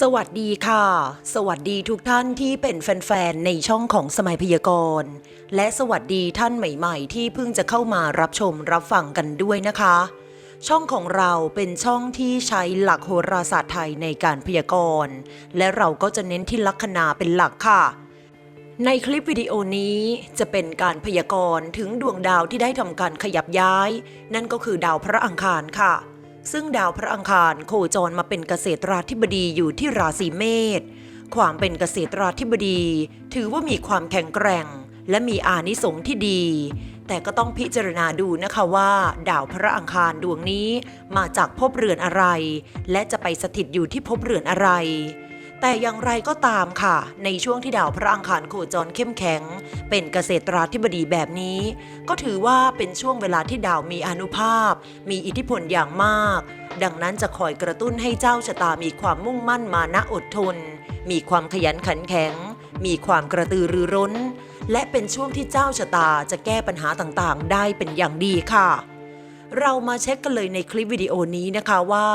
สวัสดีค่ะ สวัสดีทุกท่านที่เป็นแฟนๆ ในช่องของสมัยพยากรณ์ และสวัสดีท่านใหม่ๆ ที่เพิ่งจะเข้ามารับชมรับฟังกันด้วยนะคะ ช่องของเราเป็นช่องที่ใช้หลักโหราศาสตร์ไทยในการพยากรณ์ และเราก็จะเน้นที่ลัคนาเป็นหลักค่ะ ในคลิปวิดีโอนี้จะเป็นการพยากรณ์ถึงดวงดาวที่ได้ทำการขยับย้าย นั่นก็คือดาวพระอังคารค่ะ ซึ่งดาวพระอังคารโคจรมาเป็นเกษตราธิบดีอยู่ที่ราศีเมษ ความเป็นเกษตราธิบดี ถือว่ามีความแข็งแกร่ง และมีอานิสงส์ที่ดี แต่ก็ต้องพิจารณาดูนะคะว่า ดาวพระอังคารดวงนี้มาจากภพเรือนอะไร และจะไปสถิตอยู่ที่ภพเรือนอะไร แต่อย่างไรก็ตามค่ะ ในช่วงที่ดาวพระอังคารโคจรเข้มแข็ง เป็นเกษตราธิบดีแบบนี้ ก็ถือว่าเป็นช่วงเวลาที่ดาวมีอนุภาพ มีอิทธิพลอย่างมาก ดังนั้นจะคอยกระตุ้นให้เจ้าชะตามีความมุ่งมั่นมานะอดทน มีความขยันขันแข็ง มีความกระตือรือร้น และเป็นช่วงที่เจ้าชะตาจะแก้ปัญหาต่างๆ ได้เป็นอย่างดีค่ะ เรามาเช็คกันเลยในคลิปวิดีโอนี้นะคะว่า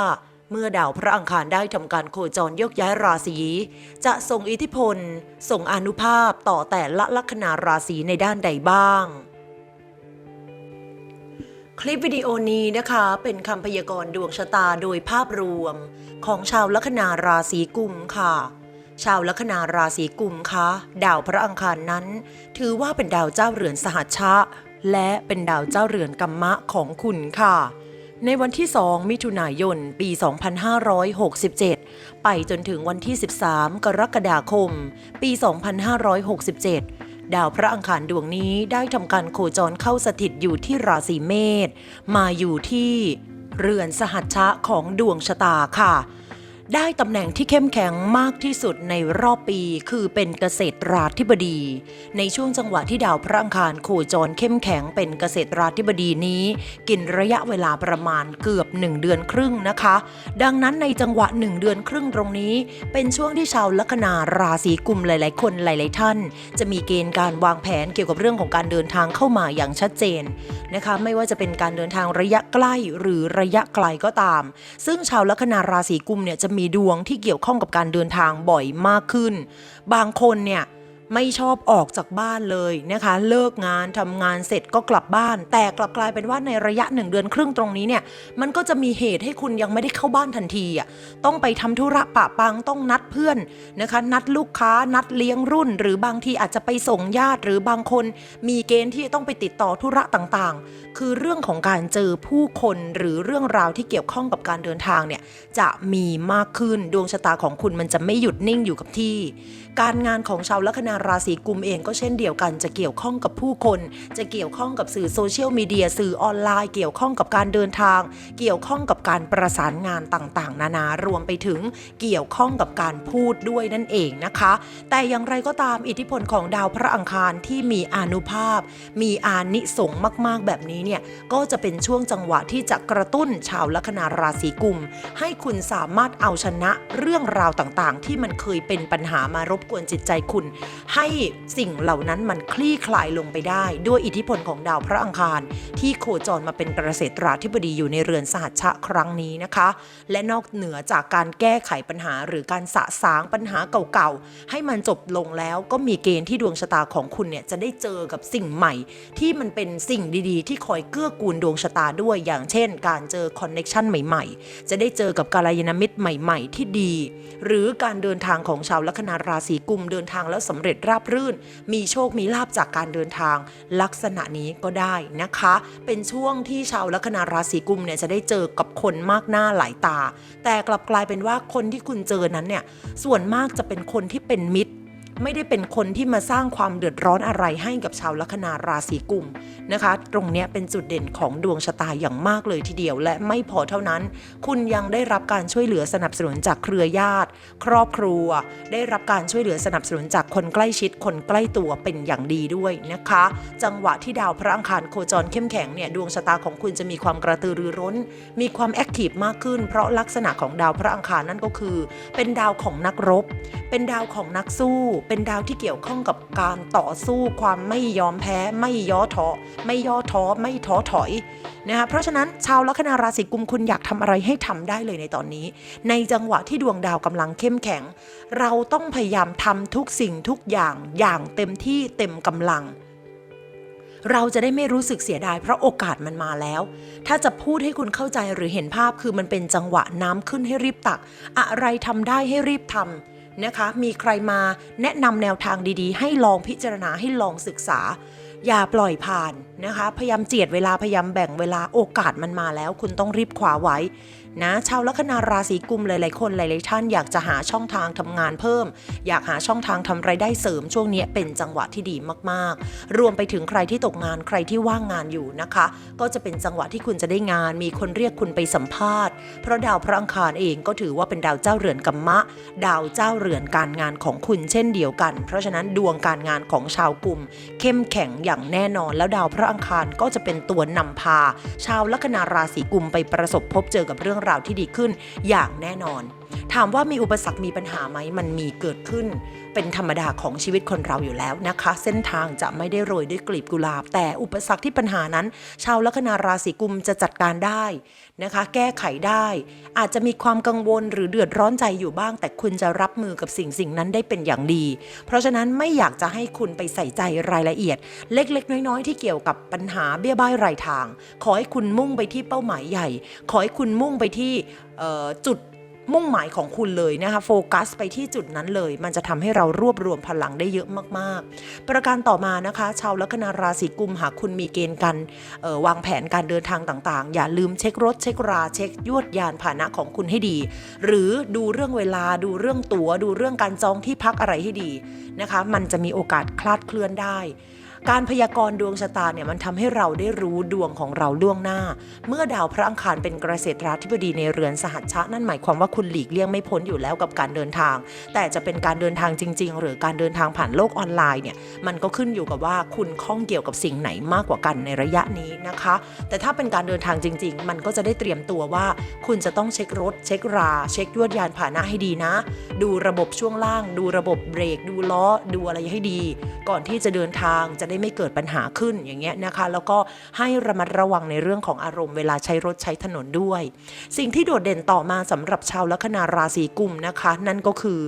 เมื่อดาวพระอังคารได้ทำการโคจรยกย้ายราศี จะส่งอิทธิพล ส่งอนุภาพต่อแต่ละลัคนาราศีในด้านใดบ้าง คลิปวิดีโอนี้นะคะเป็นคำพยากรณ์ดวงชะตาโดยภาพรวม ของชาวลัคนาราศีกุมค่ะ ชาวลัคนาราศีกุมคะ ดาวพระอังคารนั้น ถือว่าเป็นดาวเจ้าเรือนสหัชชะ และเป็นดาวเจ้าเรือนกัมมะของคุณค่ะ ในวันที่ 2 มิถุนายน ปี 2567 ไปจนถึงวันที่ 13 กรกฎาคม ปี 2567 ดาวพระอังคารดวงนี้ได้ทำการโคจรเข้าสถิตอยู่ที่ราศีเมษ มาอยู่ที่เรือนสหัชชะของดวงชะตาค่ะ ได้ตำแหน่งที่เข้มแข็งมากที่สุดในรอบปี คือเป็นเกษตรราธิบดี ในช่วงจังหวะที่ดาวพระอังคารโคจรเข้มแข็งเป็นเกษตราธิบดีนี้ กินระยะเวลาประมาณเกือบ 1 เดือนครึ่งนะคะ ดังนั้นในจังหวะ 1 เดือนครึ่งตรงนี้ เป็นช่วงที่ชาวลัคนาราศีกุมหลาย ๆ คนหลาย ๆ ท่าน จะมีเกณฑ์การวางแผนเกี่ยวกับเรื่องของการเดินทางเข้ามาอย่างชัดเจนนะคะ ไม่ว่าจะเป็นการเดินทางระยะใกล้หรือระยะไกลก็ตาม ซึ่งชาวลัคนาราศีกุมเนี่ยจะมีดวงที่เกี่ยวข้องกับการเดินทางบ่อยมากขึ้น บางคนเนี่ย ไม่ชอบออกจากบ้านเลยนะคะ เลิกงานทำงานเสร็จก็กลับบ้าน แต่กลับกลายเป็นว่าในระยะหนึ่งเดือนครึ่งตรงนี้เนี่ยมันก็จะมีเหตุให้คุณยังไม่ได้เข้าบ้านทันทีอะต้องไปทำธุระปะปังต้องนัดเพื่อนนะคะ นัดลูกค้านัดเลี้ยงรุ่น หรือบางทีอาจจะไปส่งญาติหรือบางคนมีเกณฑ์ที่ต้องไปติดต่อธุระต่างๆ คือเรื่องของการเจอผู้คนหรือเรื่องราวที่เกี่ยวข้องกับการเดินทางเนี่ยจะมีมากขึ้นดวงชะตาของคุณมันจะไม่หยุดนิ่งอยู่กับที่ การงานของชาวลัคนาราศีกุมเองก็เช่นเดียวกัน จะเกี่ยวข้องกับผู้คน จะเกี่ยวข้องกับสื่อโซเชียลมีเดียสื่อออนไลน์เกี่ยวข้องกับการเดินทาง เกี่ยวข้องกับการประสานงานต่างๆ นานารวมไปถึงเกี่ยวข้องกับการพูดด้วยนั่นเองนะคะ แต่อย่างไรก็ตามอิทธิพลของดาวพระอังคารที่มีอนุภาพ มีอานิสงส์มาก ๆ แบบนี้เนี่ยก็จะเป็นช่วงจังหวะที่จะกระตุ้นชาวลัคนาราศีกุม ให้คุณสามารถเอาชนะเรื่องราวต่างๆ ที่มันเคยเป็นปัญหามารบกวนจิตใจคุณให้สิ่งเหล่านั้นมันคลี่คลายลงไปได้ ด้วยอิทธิพลของดาวพระอังคาร ที่โคจรมาเป็นเกษตราธิบดีอยู่ในเรือนสหัชชะครั้งนี้นะคะ และนอกเหนือจากการแก้ไขปัญหา หรือการสะสางปัญหาเก่าๆ ให้มันจบลงแล้วก็มีเกณฑ์ที่ดวงชะตาของคุณเนี่ยจะได้เจอกับสิ่งใหม่ ที่มันเป็นสิ่งดีๆ ที่คอยเกื้อกูลดวงชะตาด้วยอย่างเช่น การเจอคอนเน็ชันใหม่ๆ จะได้เจอกับกาลยานมิตรใหม่ ๆ ที่ดี หรือการเดินทางของชาวลัคนาราศีกุมเดินทางแล้วสำเร็จราบรื่น มีโชคมีลาบจากการเดินทาง ลักษณะนี้ก็ได้นะคะ เป็นช่วงที่ชาวลัคนาราศีกุมเนี่ยจะได้เจอกับคนมากหน้าหลายตา แต่กลับกลายเป็นว่าคนที่คุณเจอนั้นเนี่ยส่วนมากจะเป็นคนที่เป็นมิตร ไม่ได้เป็นคนที่มาสร้างความเดือดร้อนอะไรให้กับชาวลัคนาราศีกุมนะคะ ตรงนี้เป็นจุดเด่นของดวงชะตาอย่างมากเลยทีเดียว และไม่พอเท่านั้น คุณยังได้รับการช่วยเหลือสนับสนุนจากเครือญาติ ครอบครัว ได้รับการช่วยเหลือสนับสนุนจากคนใกล้ชิด คนใกล้ตัวเป็นอย่างดีด้วยนะคะ จังหวะที่ดาวพระอังคารโคจรเข้มแข็งเนี่ยดวงชะตาของคุณจะมีความกระตือรือร้น มีความแอคทีฟมากขึ้น เพราะลักษณะของดาวพระอังคารนั่นก็คือ เป็นดาวของนักรบ เป็นดาวของนักสู้เป็นดาวที่เกี่ยวข้องกับการต่อสู้ความไม่ยอมแพ้ ไม่ย่อท้อไม่ย่อท้อไม่ท้อถอยนะคะเพราะฉะนั้นชาวลัคนาราศีกุมคุณอยากทำอะไรให้ทำได้เลยในตอนนี้ ในจังหวะที่ดวงดาวกำลังเข้มแข็ง เราต้องพยายามทำทุกสิ่งทุกอย่างอย่างเต็มที่เต็มกำลังเราจะได้ไม่รู้สึกเสียดายเพราะโอกาสมันมาแล้ว ถ้าจะพูดให้คุณเข้าใจหรือเห็นภาพคือมันเป็นจังหวะน้ำขึ้นให้รีบตัก อะไรทำได้ให้รีบทำ นะคะ มีใครมาแนะนำแนวทางดีๆ ให้ลองพิจารณาให้ลองศึกษา อย่าปล่อยผ่านนะคะ พยายามเจียดเวลาพยายามแบ่งเวลาโอกาสมันมาแล้ว คุณต้องรีบคว้าไว้ นะชาวลัคนาราศีกุมหลายๆคนหลายๆท่านอยากจะหาช่องทางทำงานเพิ่ม อยากหาช่องทางทำไรายได้เสริมช่วงนี้เป็นจังหวะที่ดีมากๆ รวมไปถึงใครที่ตกงานใครที่ว่างงานอยู่นะคะ ก็จะเป็นจังหวะที่คุณจะได้งาน มีคนเรียกคุณไปสัมภาษณ์ เพราะดาวพระอังคารเองก็ถือว่าเป็นดาวเจ้าเรือนกัมมะ ดาวเจ้าเรือนการงานของคุณเช่นเดียวกัน เพราะฉะนั้นดวงการงานของชาวกุม เข้มแข็งอย่างแน่นอน แล้วดาวพระอังคารก็จะเป็นตัวนำพา ชาวลัคนาราศีกุมไปประสบพบเจอกับเรื่องราวที่ดีขึ้นอย่างแน่นอน ถามว่ามีอุปสรรคมีปัญหาไหมมันมีเกิดขึ้น เป็นธรรมดาของชีวิตคนเราอยู่แล้วนะคะ เส้นทางจะไม่ได้โรยด้วยกลีบกุหลาบ แต่อุปสรรคที่ปัญหานั้น ชาวลัคนาราศีกุมจะจัดการได้นะคะ แก้ไขได้ อาจจะมีความกังวลหรือเดือดร้อนใจอยู่บ้าง แต่คุณจะรับมือกับสิ่งสิ่งนั้นได้เป็นอย่างดี เพราะฉะนั้นไม่อยากจะให้คุณไปใส่ใจรายละเอียด เล็ก ๆ น้อย ๆ ที่เกี่ยวกับปัญหาเบี้ยบ้ายรายทาง ขอให้คุณมุ่งไปที่เป้าหมายใหญ่ ขอให้คุณมุ่งไปที่จุด มุ่งหมายของคุณเลยนะคะโฟกัสไปที่จุดนั้นเลย มันจะทำให้เรารวบรวมพลังได้เยอะมากๆ ประการต่อมานะคะ ชาวลัคนาราศีกุมหากคุณมีเกณฑ์การออวางแผนการเดินทางต่างๆ อย่าลืมเช็ครถเช็คราเช็คยวดยานพาหนะของคุณให้ดี หรือดูเรื่องเวลาดูเรื่องตัว๋วดูเรื่องการจองที่พักอะไรให้ดีนะคะ มันจะมีโอกาสคลาดเคลื่อนได้ การพยากรณ์ดวงชะตาเนี่ยมันทำให้เราได้รู้ดวงของเราล่วงหน้า เมื่อดาวพระอังคารเป็นเกษตราธิบดีในเรือนสหัชชะนั่นหมายความว่าคุณหลีกเลี่ยงไม่พ้นอยู่แล้วกับการเดินทาง แต่จะเป็นการเดินทางจริง ๆ หรือการเดินทางผ่านโลกออนไลน์เนี่ยมันก็ขึ้นอยู่กับว่าคุณข้องเกี่ยวกับสิ่งไหนมากกว่ากันในระยะนี้นะคะ แต่ถ้าเป็นการเดินทางจริง ๆ มันก็จะได้เตรียมตัวว่า คุณจะต้องเช็ครถ เช็ครา เช็คยวดยานพาหนะให้ดีนะ ดูระบบช่วงล่าง ดูระบบเบรก ดูล้อ ดูอะไรให้ดี ก่อนที่จะเดินทางจะได้ไม่เกิดปัญหาขึ้นอย่างเงี้ยนะคะ แล้วก็ให้ระมัดระวังในเรื่องของอารมณ์เวลาใช้รถใช้ถนนด้วย สิ่งที่โดดเด่นต่อมาสำหรับชาวลัคนาราศีกุมนะคะ นั่นก็คือ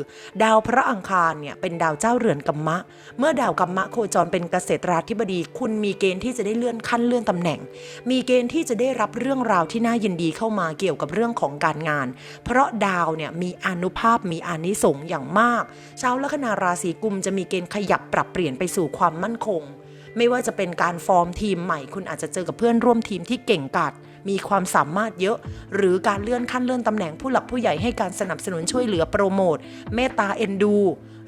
ดาวพระอังคารเนี่ยเป็นดาวเจ้าเรือนกัมมะ เมื่อดาวกัมมะโคจรเป็นเกษตราธิบดี คุณมีเกณฑ์ที่จะได้เลื่อนขั้นเลื่อนตำแหน่ง มีเกณฑ์ที่จะได้รับเรื่องราวที่น่ายินดีเข้ามาเกี่ยวกับเรื่องของการงาน เพราะดาวเนี่ยมีอนุภาพมีอานิสงส์อย่างมาก ชาวลัคนาราศีกุมจะมีเกณฑ์ขยับปรับเปลี่ยนไปสู่ความมั่นคง ไม่ว่าจะเป็นการฟอร์มทีมใหม่ คุณอาจจะเจอกับเพื่อนร่วมทีมที่เก่งกาจมีความสามารถเยอะ หรือการเลื่อนขั้นเลื่อนตำแหน่งผู้หลักผู้ใหญ่ให้การสนับสนุนช่วยเหลือโปรโมทเมตตาเอ็นดู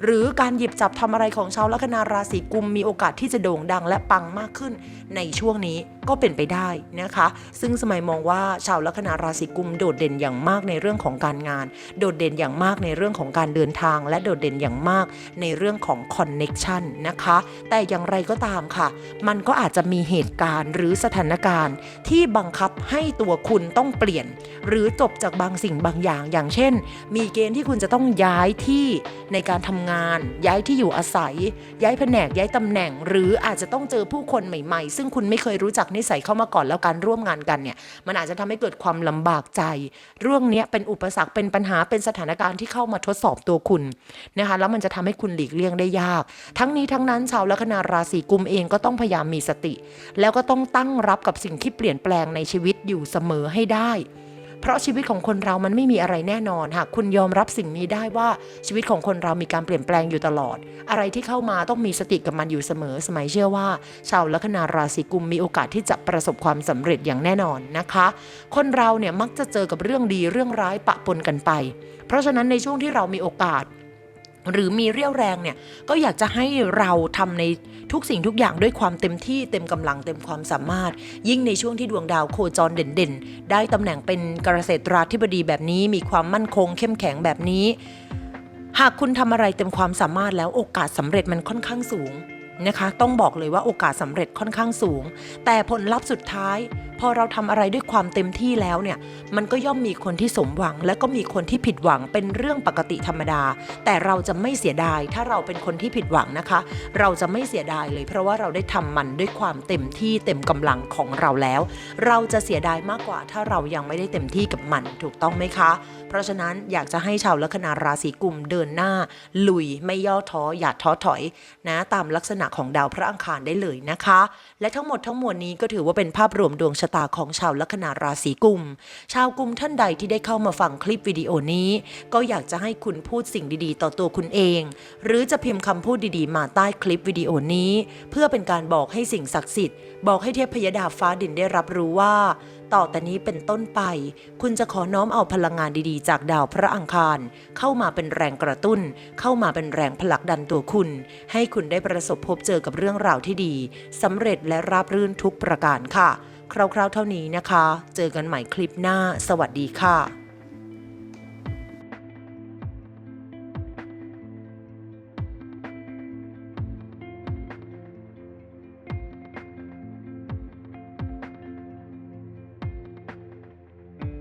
หรือการหยิบจับทำอะไรของชาวลัคนาราศีกุมมีโอกาสที่จะโด่งดังและปังมากขึ้นในช่วงนี้ ก็เป็นไปได้นะคะ ซึ่งสมัยมองว่าชาวลัคนาราศีกุมโดดเด่นอย่างมากในเรื่องของการงาน โดดเด่นอย่างมากในเรื่องของการเดินทาง และโดดเด่นอย่างมากในเรื่องของคอนเน็ชันนะคะ แต่อย่างไรก็ตามค่ะ มันก็อาจจะมีเหตุการณ์หรือสถานการณ์ที่บังคับให้ตัวคุณต้องเปลี่ยน หรือจบจากบางสิ่งบางอย่าง อย่างเช่น มีเกณฑ์ที่คุณจะต้องย้ายที่ในการทำงาน ย้ายที่อยู่อาศัย ย้ายแผนกย้ายตำแหน่ง หรืออาจจะต้องเจอผู้คนใหม่ ๆ ซึ่งคุณไม่เคยรู้จักนิสัยเข้ามาก่อนแล้วการร่วมงานกันเนี่ยมันอาจจะทำให้เกิดความลำบากใจ เรื่องนี้เป็นอุปสรรคเป็นปัญหาเป็นสถานการณ์ที่เข้ามาทดสอบตัวคุณนะคะแล้วมันจะทำให้คุณหลีกเลี่ยงได้ยาก ทั้งนี้ทั้งนั้นชาวลัคนาราศีกุมเองก็ต้องพยายามมีสติ แล้วก็ต้องตั้งรับกับสิ่งที่เปลี่ยนแปลงในชีวิตอยู่เสมอให้ได้ เพราะชีวิตของคนเรามันไม่มีอะไรแน่นอนหากคุณยอมรับสิ่งนี้ได้ว่าชีวิตของคนเรามีการเปลี่ยนแปลงอยู่ตลอด อะไรที่เข้ามาต้องมีสติกับมันอยู่เสมอ สมัยเชื่อว่า ชาวลัคนาราศีกุมมีโอกาสที่จะประสบความสำเร็จอย่างแน่นอนนะคะ คนเราเนี่ยมักจะเจอกับเรื่องดีเรื่องร้ายปะปนกันไป เพราะฉะนั้นในช่วงที่เรามีโอกาส หรือมีเรี่ยวแรงเนี่ยก็อยากจะให้เราทำในทุกสิ่งทุกอย่างด้วยความเต็มที่เต็มกำลังเต็มความสามารถ ยิ่งในช่วงที่ดวงดาวโคจรเด่นๆ ได้ตำแหน่งเป็นกรเกษตราธิบดีแบบนี้ มีความมั่นคง เข้มแข็งแบบนี้ หากคุณทำอะไรเต็มความสามารถแล้วโอกาสสำเร็จมันค่อนข้างสูงนะคะ ต้องบอกเลยว่าโอกาสสำเร็จค่อนข้างสูง แต่ผลลัพธ์สุดท้ายพอเราทำอะไรด้วยความเต็มที่แล้วเนี่ย มันก็ย่อมมีคนที่สมหวัง และก็มีคนที่ผิดหวังเป็นเรื่องปกติธรรมดา แต่เราจะไม่เสียดาย ถ้าเราเป็นคนที่ผิดหวังนะคะ เราจะไม่เสียดายเลย เพราะว่าเราได้ทำมันด้วยความเต็มที่เต็มกำลังของเราแล้ว เราจะเสียดายมากกว่า ถ้าเรายังไม่ได้เต็มที่กับมันถูกต้องไหมคะ เพราะฉะนั้นอยากจะให้ชาวลัคนาราศีกุมเดินหน้า ลุยไม่ย่อท้ออย่าท้อถอยนะตามลักษณะของดาวพระอังคารได้เลยนะคะ และทั้งหมดทั้งมวลนี้ก็ถือว่าเป็นภาพรวมดวงชะตาของชาวลัคนาราศีกุม ชาวกุมท่านใดที่ได้เข้ามาฟังคลิปวิดีโอนี้ ก็อยากจะให้คุณพูดสิ่งดีๆ ต่อตัวคุณเอง หรือจะพิมพ์คำพูดดีๆ มาใต้คลิปวิดีโอนี้ เพื่อเป็นการบอกให้สิ่งศักดิ์สิทธิ์บอกให้เทพยดาฟ้าดินได้รับรู้ว่า ต่อแต่นี้เป็นต้นไป คุณจะขอน้อมเอาพลังงานดีๆ จากดาวพระอังคาร เข้ามาเป็นแรงกระตุ้น เข้ามาเป็นแรงผลักดันตัวคุณ ให้คุณได้ประสบพบเจอกับเรื่องราวที่ดีสำเร็จและราบรื่นทุกประการค่ะ คร่าวๆเท่านี้นะคะ เจอกันใหม่คลิปหน้า สวัสดีค่ะ